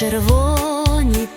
червоні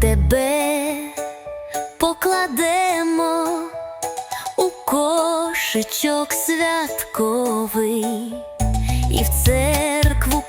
тебе покладемо у кошечок святковий і в церкву